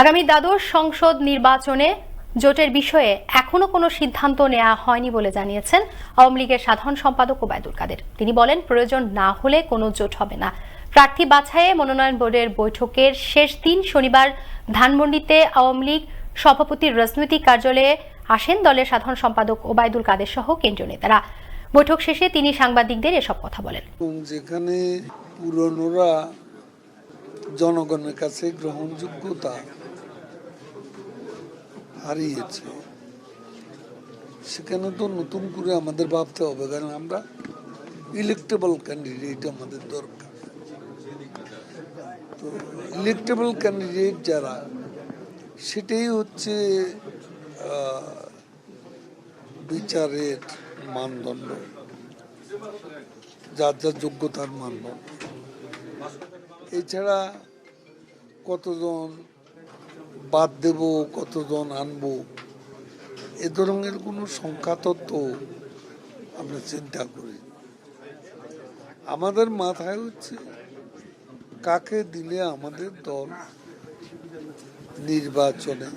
আগামী দ্বাদশ সংসদ নির্বাচনে জোটের বিষয়ে এখনও কোনো সিদ্ধান্ত নেওয়া হয়নি বলে জানিয়েছেন আওয়ামী লীগের সাধারণ সম্পাদক ওবায়দুল কাদের। তিনি বলেন, প্রয়োজন না হলে কোনো জোট হবে না। প্রার্থী বাছাইয়ে মনোনয়ন বোর্ডের বৈঠকের শেষ দিন শনিবার ধানমন্ডিতে আওয়ামী লীগ সভাপতির রাজনৈতিক কার্যালয়ে আসেন দলের সাধারণ সম্পাদক ওবায়দুল কাদের সহ কেন্দ্রীয় নেতারা। বৈঠক শেষে তিনি সাংবাদিকদের এসব কথা বলেন। যেখানে পুরনোরা জনগণের কাছে গ্রহণযোগ্যতা হারিয়েছে। সেখানে তো নতুন করে আমাদের ভাবতে হবে, কারণ আমরা ইলেকটেবল ক্যান্ডিডেট আমাদের দরকার। তো ইলেকটেবল ক্যান্ডিডেট যারা, সেটাই হচ্ছে বিচারের মানদণ্ড, যার যার যোগ্যতার মানদণ্ড। এছাড়া কতজন বাদ দেব, কতজন আনব? এ ধরনের কোনো সংখ্যা তত্ত্ব আমরা চিন্তা করি। আমাদের মাথায় হচ্ছে, কাকে দিলে আমাদের দল নির্বাচনে